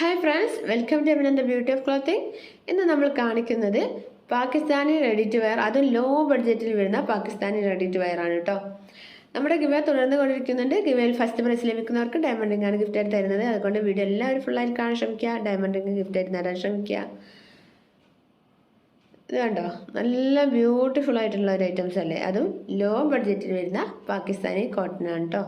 Hi friends welcome to എമിനന്ത beauty of clothing ഇന്ന് നമ്മൾ കാണിക്കുന്നത് പാകിസ്ഥാനി റെഡി ടു വെയർ അതും ലോ ബഡ്ജറ്റിൽ വരുന്ന പാകിസ്ഥാനി റെഡി ടു വെയർ ആണ് കേട്ടോ നമ്മുടെ ഗിവ തുടർന്ന് കൊണ്ടിരിക്കുന്നുണ്ട് ഗിവയിൽ ഫസ്റ്റ് പ്രൈസ് ലഭിക്കുന്നവർക്ക് ഡയമണ്ട് റിംഗ് ആണ് ഗിഫ്റ്റ് ആയിട്ട് തരുന്നത്. അതുകൊണ്ട് വീഡിയോ എല്ലാവരും ഫുള്ളായിട്ട് കാണാൻ ശ്രമിക്കുക. ഡയമണ്ട് റിംഗ് ഗിഫ്റ്റ് ആയിട്ട് തരാൻ ശ്രമിക്കുക. ഇത് കണ്ടോ? നല്ല ബ്യൂട്ടിഫുൾ ആയിട്ടുള്ള ഒരു ഐറ്റംസ് അല്ലേ? അതും ലോ ബഡ്ജറ്റിൽ വരുന്ന പാകിസ്ഥാനി കോട്ടൺ ആണ് കേട്ടോ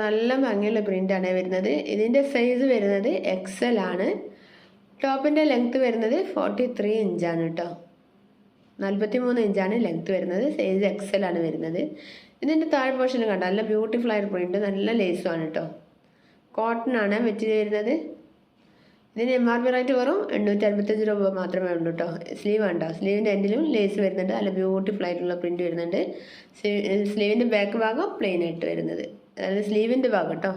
നല്ല ഭംഗിയുള്ള പ്രിന്റാണ് വരുന്നത്. ഇതിന്റെ സൈസ് വരുന്നത് എക്സൽ ആണ്. ടോപ്പിന്റെ ലെങ്ത് വരുന്നത് ഫോർട്ടി ത്രീ ഇഞ്ചാണ് കേട്ടോ നാൽപ്പത്തി മൂന്ന് ഇഞ്ചാണ് ലെങ്ത് വരുന്നത്. സൈസ് എക്സൽ ആണ് വരുന്നത്. ഇതിന്റെ താഴെ പോർഷൻ കണ്ടോ? നല്ല ബ്യൂട്ടിഫുൾ ആയ പ്രിന്റ് നല്ല ലേസുമാണ് കേട്ടോ കോട്ടൺ ആണ് മെറ്റീരിയൽ വരുന്നത്. ഇതിന് എം ആർ പി റേറ്റ് വെറും എണ്ണൂറ്റി അറുപത്തഞ്ച് രൂപ മാത്രമേ ഉള്ളൂ കേട്ടോ സ്ലീവ് ഉണ്ടോ സ്ലീവിന്റെ എൻഡിലും ലേസ് വരുന്നുണ്ട്. നല്ല ബ്യൂട്ടിഫുൾ ആയിട്ടുള്ള പ്രിന്റ് വരുന്നുണ്ട്. സ്ലീവിന്റെ ബാക്ക് ഭാഗം പ്ലെയിൻ ആയിട്ട് വരുന്നത്. അതായത് സ്ലീവിന്റെ ഭാഗം കേട്ടോ.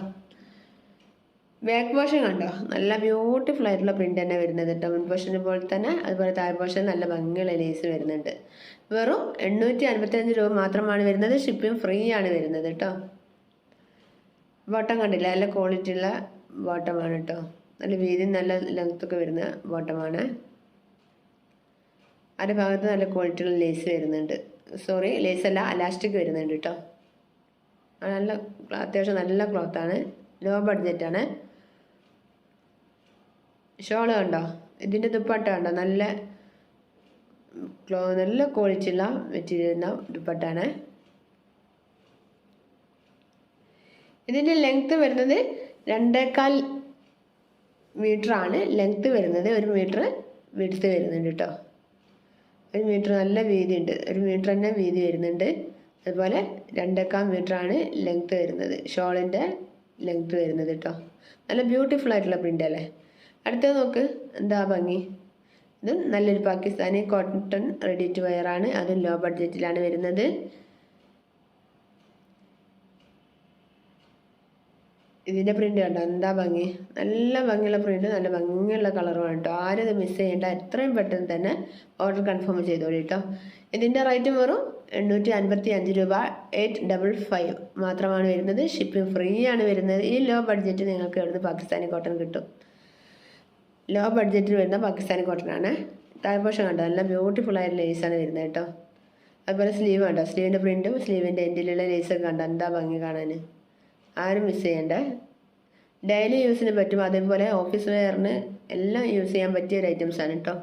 ബാക്ക് പോർഷൻ കണ്ടോ? നല്ല ബ്യൂട്ടിഫുൾ ആയിട്ടുള്ള പ്രിന്റ് തന്നെ വരുന്നത് കേട്ടോ. മുൻ പോർഷൻ പോലെ തന്നെ അതുപോലെ താഴെ പോർഷൻ നല്ല ഭംഗിയുള്ള ലേസ് വരുന്നുണ്ട്. വെറും എണ്ണൂറ്റി അൻപത്തഞ്ച് രൂപ മാത്രമാണ് വരുന്നത്. ഷിപ്പിംഗ് ഫ്രീ ആണ് വരുന്നത് കേട്ടോ. ബോട്ടം കണ്ടില്ല? നല്ല ക്വാളിറ്റി ഉള്ള ബോട്ടമാണ് കേട്ടോ. നല്ല വീതി നല്ല ലെങ്ത് ഒക്കെ വരുന്ന ബോട്ടമാണ് അതിന്റെ ഭാഗത്ത് നല്ല ക്വാളിറ്റിയുള്ള ലേസ് വരുന്നുണ്ട്. സോറി ലേസ് അല്ല അലാസ്റ്റിക് വരുന്നുണ്ട് കേട്ടോ. നല്ല അത്യാവശ്യം നല്ല ക്ലോത്താണ്. ലോ ബഡ്ജറ്റാണ്. ഷോൾ കണ്ടോ? ഇതിന്റെ ദുപ്പട്ട കണ്ടോ? നല്ല ക്ലോ നല്ല ക്വാളിറ്റിയുള്ള മെറ്റീരിയൽ ദുപ്പട്ടാണ്. ഇതിന്റെ ലെങ്ത്ത് വരുന്നത് രണ്ടേക്കാൽ ആണ് ലെങ്ത്ത് വരുന്നത് ഒരു മീറ്റർ വിടുത്ത് വരുന്നുണ്ട് കേട്ടോ ഒരു മീറ്റർ നല്ല വീതി ഉണ്ട് ഒരു മീറ്റർ തന്നെ വീതി വരുന്നുണ്ട്. അതുപോലെ രണ്ടേക്കാൽ ആണ് ലെങ്ത്ത് വരുന്നത്. ഷോളിന്റെ ലെങ്ത്ത് വരുന്നത് കേട്ടോ നല്ല ബ്യൂട്ടിഫുൾ ആയിട്ടുള്ള പ്രിന്റ് അല്ലേ? അടുത്തത് നോക്ക്. എന്താ ഭംഗി? ഇത് നല്ലൊരു Pakistani cotton ready to wear ആണ്. അതും ലോ ബഡ്ജറ്റിലാണ് വരുന്നത്. ഇതിന്റെ പ്രിന്റ് കണ്ടോ? എന്താ ഭംഗി? നല്ല ഭംഗിയുള്ള പ്രിന്റ് നല്ല ഭംഗിയുള്ള കളറുമാണ് കേട്ടോ. ആരും ഇത് മിസ് ചെയ്യേണ്ട. എത്രയും പെട്ടെന്ന് തന്നെ ഓർഡർ കൺഫേം ചെയ്തോളൂ കേട്ടോ. ഇതിന്റെ റേറ്റ് വെറും എണ്ണൂറ്റി അൻപത്തി അഞ്ച് രൂപ എയ്റ്റ് ഡബിൾ ഫൈവ് മാത്രമാണ് വരുന്നത്. ഷിപ്പിംഗ് ഫ്രീ ആണ് വരുന്നത്. ഈ ലോ ബഡ്ജറ്റ് നിങ്ങൾക്ക് ഇവിടുന്ന് പാകിസ്ഥാനി കോട്ടൺ കിട്ടും. ലോ ബഡ്ജറ്റിൽ വരുന്ന പാകിസ്ഥാനി കോട്ടൺ ആണ്. താഴ്പോഷം കണ്ടോ? നല്ല ബ്യൂട്ടിഫുൾ ആയ ലേസാണ് വരുന്നത് കേട്ടോ. അതുപോലെ സ്ലീവ് കണ്ടോ? സ്ലീവിന്റെ പ്രിന്റും സ്ലീവിന്റെ എൻഡിലുള്ള ലേസൊക്കെ കണ്ടോ? എന്താ ഭംഗി കാണാൻ ആരും മിസ് ചെയ്യണ്ട. ഡെയിലി യൂസിന് പറ്റും. അതേപോലെ ഓഫീസ് വെയറിന് എല്ലാം യൂസ് ചെയ്യാൻ പറ്റിയ ഒരു ഐറ്റംസ് ആണ് കേട്ടോ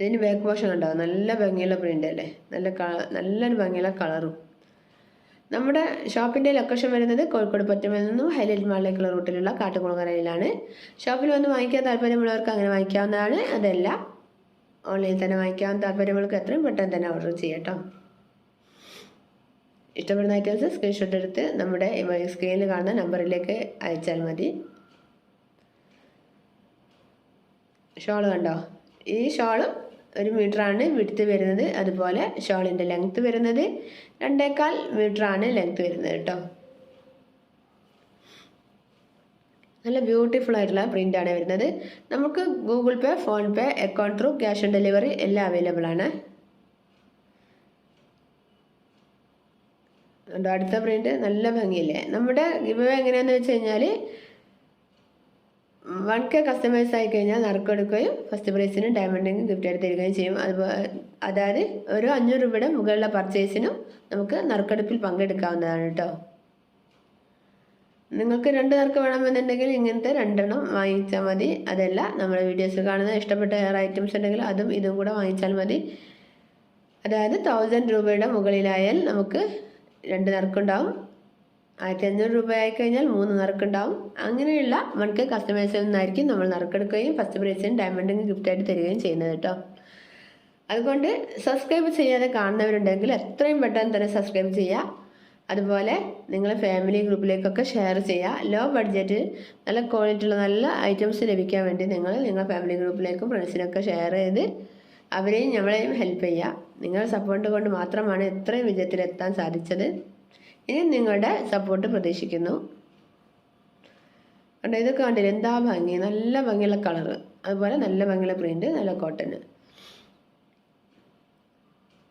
ഇതിന് ബാക്ക് വാഷൻ ഉണ്ടാവും. നല്ല ഭംഗിയുള്ള പ്രിന്റ് അല്ലേ? നല്ല നല്ലൊരു ഭംഗിയുള്ള കളറും നമ്മുടെ ഷോപ്പിന്റെ ലൊക്കേഷൻ വരുന്നത് കോഴിക്കോട് പറ്റുമൽ നിന്നും ഹൈലൈറ്റ് മാളിലേക്കുള്ള റൂട്ടിലുള്ള കാട്ടുകുളങ്ങരയിലാണ് ഷോപ്പിൽ വന്ന് വാങ്ങിക്കാൻ താല്പര്യമുള്ളവർക്ക് അങ്ങനെ വാങ്ങിക്കാവുന്നതാണ്. അതല്ല ഓൺലൈനിൽ തന്നെ വാങ്ങിക്കാൻ താല്പര്യമുള്ളവർക്ക് എത്രയും പെട്ടെന്ന് തന്നെ ഓർഡർ ചെയ്യട്ടോ ഇഷ്ടപ്പെടുന്ന ഐറ്റംസ് സ്ക്രീൻഷോട്ട് എടുത്ത് നമ്മുടെ സ്ക്രീനിൽ കാണുന്ന നമ്പറിലേക്ക് അയച്ചാൽ മതി. ഷോൾ കണ്ടോ? ഈ ഷോളും ഒരു മീറ്ററാണ് വിടുത്ത് വരുന്നത്. അതുപോലെ ഷോളിന്റെ ലെങ്ത്ത് വരുന്നത് രണ്ടേക്കാൽ മീറ്ററാണ് ലെങ്ത്ത് വരുന്നത് കേട്ടോ. നല്ല ബ്യൂട്ടിഫുൾ ആയിട്ടുള്ള പ്രിന്റാണ് വരുന്നത്. നമുക്ക് Google Pay PhonePe account through cash on delivery എല്ലാം അവൈലബിൾ ആണ്. അടുത്ത പ്രിന്റ് നല്ല ഭംഗിയല്ലേ? നമ്മുടെ ഗിവ് എങ്ങനെയാണെന്ന് വെച്ച് കഴിഞ്ഞാൽ വൺ കെ കസ്റ്റമേഴ്സ് ആയി കഴിഞ്ഞാൽ നറുക്കെടുക്കുകയും ഫസ്റ്റ് പ്രൈസിന് ഡയമണ്ടിങ് ഗിഫ്റ്റ് ആയിട്ട് തരികയും ചെയ്യും. അതുപോലെ അതായത് ഒരു അഞ്ഞൂറ് രൂപയുടെ മുകളിലെ പർച്ചേസിനും നമുക്ക് നറുക്കെടുപ്പിൽ പങ്കെടുക്കാവുന്നതാണ് കേട്ടോ. നിങ്ങൾക്ക് രണ്ട് നറുക്ക് വേണമെന്നുണ്ടെങ്കിൽ ഇങ്ങനത്തെ രണ്ടെണ്ണം വാങ്ങിച്ചാൽ മതി. അതല്ല നമ്മുടെ വീഡിയോസ് കാണുന്ന ഇഷ്ടപ്പെട്ട ഹെയർ ഐറ്റംസ് ഉണ്ടെങ്കിൽ അതും ഇതും കൂടെ വാങ്ങിച്ചാൽ മതി. അതായത് തൗസൻഡ് രൂപയുടെ മുകളിലായാൽ നമുക്ക് രണ്ട് നറുക്കുണ്ടാവും. ആയിരത്തി അഞ്ഞൂറ് രൂപ ആയി കഴിഞ്ഞാൽ മൂന്ന് നറുക്കുണ്ടാവും. അങ്ങനെയുള്ള വൺക്ക് കസ്റ്റമേഴ്സിൽ നിന്നായിരിക്കും നമ്മൾ നറുക്കെടുക്കുകയും ഫസ്റ്റ് പ്രൈസിന് ഡയമണ്ടിങ് ഗിഫ്റ്റായിട്ട് തരികയും ചെയ്യുന്നത് കേട്ടോ അതുകൊണ്ട് സബ്സ്ക്രൈബ് ചെയ്യാതെ കാണുന്നവരുണ്ടെങ്കിൽ എത്രയും പെട്ടെന്ന് തന്നെ സബ്സ്ക്രൈബ് ചെയ്യുക. അതുപോലെ നിങ്ങൾ ഫാമിലി ഗ്രൂപ്പിലേക്കൊക്കെ ഷെയർ ചെയ്യുക. ലോ ബഡ്ജറ്റ് നല്ല ക്വാളിറ്റി ഉള്ള നല്ല ഐറ്റംസ് ലഭിക്കാൻ വേണ്ടി നിങ്ങൾ നിങ്ങളുടെ ഫാമിലി ഗ്രൂപ്പിലേക്കും ഫ്രണ്ട്സിനൊക്കെ ഷെയർ ചെയ്ത് അവരെയും നമ്മളെയും ഹെൽപ്പ് ചെയ്യുക. നിങ്ങളുടെ സപ്പോർട്ട് കൊണ്ട് മാത്രമാണ് ഇത്രയും വിജയത്തിലെത്താൻ സാധിച്ചത്. ഇനി നിങ്ങളുടെ സപ്പോർട്ട് പ്രതീക്ഷിക്കുന്നു. കണ്ടോ ഇതൊക്കെ കണ്ടില്ല? എന്താ ഭംഗി? നല്ല ഭംഗിയുള്ള കളർ അതുപോലെ നല്ല ഭംഗിയുള്ള പ്രിന്റ് നല്ല കോട്ടൺ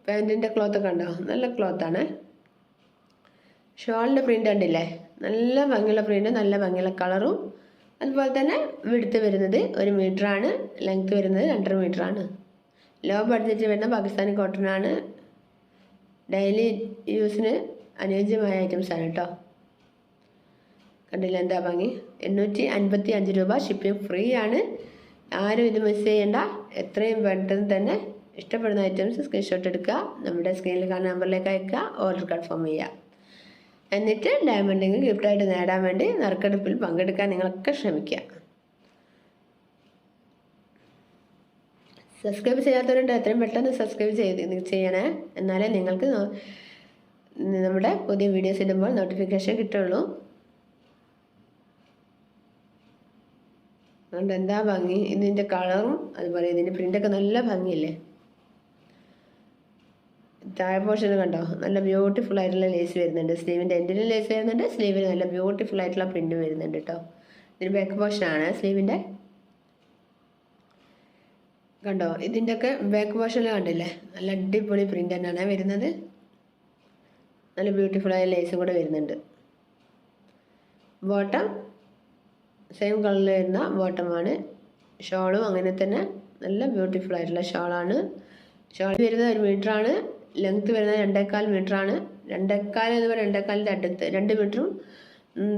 പാന്റിന്റെ ക്ലോത്ത് കണ്ടോ? നല്ല ക്ലോത്താണ് ഷോളിന്റെ പ്രിന്റ് കണ്ടില്ലേ? നല്ല ഭംഗിയുള്ള പ്രിന്റ് നല്ല ഭംഗിയുള്ള കളറും അതുപോലെ തന്നെ വിടുത്ത് വരുന്നത് ഒരു മീറ്ററാണ് ലെങ്ത് വരുന്നത് രണ്ടര മീറ്ററാണ് ലോ ബഡ്ജറ്റിൽ വരുന്ന പാകിസ്ഥാനി കോട്ടൺ ആണ് ഡെയിലി യൂസിന് അനുയോജ്യമായ ഐറ്റംസ് ആണ് കേട്ടോ കണ്ടില്ല എന്താ ഭംഗി? എണ്ണൂറ്റി അൻപത്തി അഞ്ച് രൂപ ഷിപ്പിംഗ് ഫ്രീ ആണ്. ആരും ഇത് മിസ് ചെയ്യേണ്ട. എത്രയും പെട്ടെന്ന് തന്നെ ഇഷ്ടപ്പെടുന്ന ഐറ്റംസ് സ്ക്രീൻഷോട്ട് എടുക്കുക. നമ്മുടെ സ്ക്രീനിൽ കാണുന്ന നമ്പറിലേക്ക് അയക്കുക. ഓർഡർ കൺഫേം ചെയ്യുക. എന്നിട്ട് ഡയമണ്ടിങ് ഗിഫ്റ്റായിട്ട് നേടാൻ വേണ്ടി നറുക്കെടുപ്പിൽ പങ്കെടുക്കാൻ നിങ്ങളൊക്കെ ശ്രമിക്കുക. സബ്സ്ക്രൈബ് ചെയ്യാത്തവരുണ്ട് എത്രയും പെട്ടെന്ന് സബ്സ്ക്രൈബ് ചെയ്ത് ചെയ്യണേ. എന്നാലേ നിങ്ങൾക്ക് നമ്മുടെ പുതിയ വീഡിയോസ് ഇടുമ്പോൾ നോട്ടിഫിക്കേഷൻ കിട്ടുള്ളൂ. അതുകൊണ്ട് എന്താ ഭംഗി? ഇതിന്റെ കളറും അതുപോലെ ഇതിന്റെ പ്രിന്റൊക്കെ നല്ല ഭംഗിയില്ലേ? താഴെ പോർഷൻ കണ്ടോ? നല്ല ബ്യൂട്ടിഫുൾ ആയിട്ടുള്ള ലേസ് വരുന്നുണ്ട്. സ്ലീവിന്റെ എൻഡിലും ലേസ് വരുന്നുണ്ട്. സ്ലീവിന് നല്ല ബ്യൂട്ടിഫുൾ ആയിട്ടുള്ള പ്രിന്റ് വരുന്നുണ്ട് കേട്ടോ ഇതിന് ബാക്ക് ആണ്. സ്ലീവിന്റെ കണ്ടോ? ഇതിന്റെയൊക്കെ ബാക്ക് പോർഷനിൽ കണ്ടില്ലേ? നല്ല അടിപൊളി പ്രിന്റ് തന്നെയാണ് വരുന്നത്. നല്ല ബ്യൂട്ടിഫുൾ ആയ ലേസും കൂടെ വരുന്നുണ്ട്. ബോട്ടം സെയിം കളറിൽ വരുന്ന ബോട്ടമാണ് ഷോളും അങ്ങനെ തന്നെ നല്ല ബ്യൂട്ടിഫുൾ ആയിട്ടുള്ള ഷോളാണ് ഷോൾ വരുന്നത് ഒരു മീറ്ററാണ് ലെങ്ത് വരുന്നത് രണ്ടേക്കാൽ മീറ്ററാണ് രണ്ടേക്കാൽ എന്ന് പറയുമ്പോൾ രണ്ടേക്കാലിന്റെ അടുത്ത് രണ്ട് മീറ്ററും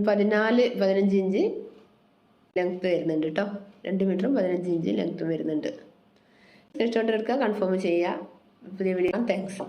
പതിനാല് പതിനഞ്ച് ഇഞ്ച് ലെങ്ത് വരുന്നുണ്ട് കേട്ടോ രണ്ട് മീറ്ററും പതിനഞ്ച് ഇഞ്ച് ലെങ്ത്തും വരുന്നുണ്ട്. സ്ക്രീൻഷോട്ട് എടുക്കുക കൺഫേം ചെയ്യുക. പുതിയ വീഡിയോ താങ്ക്സ്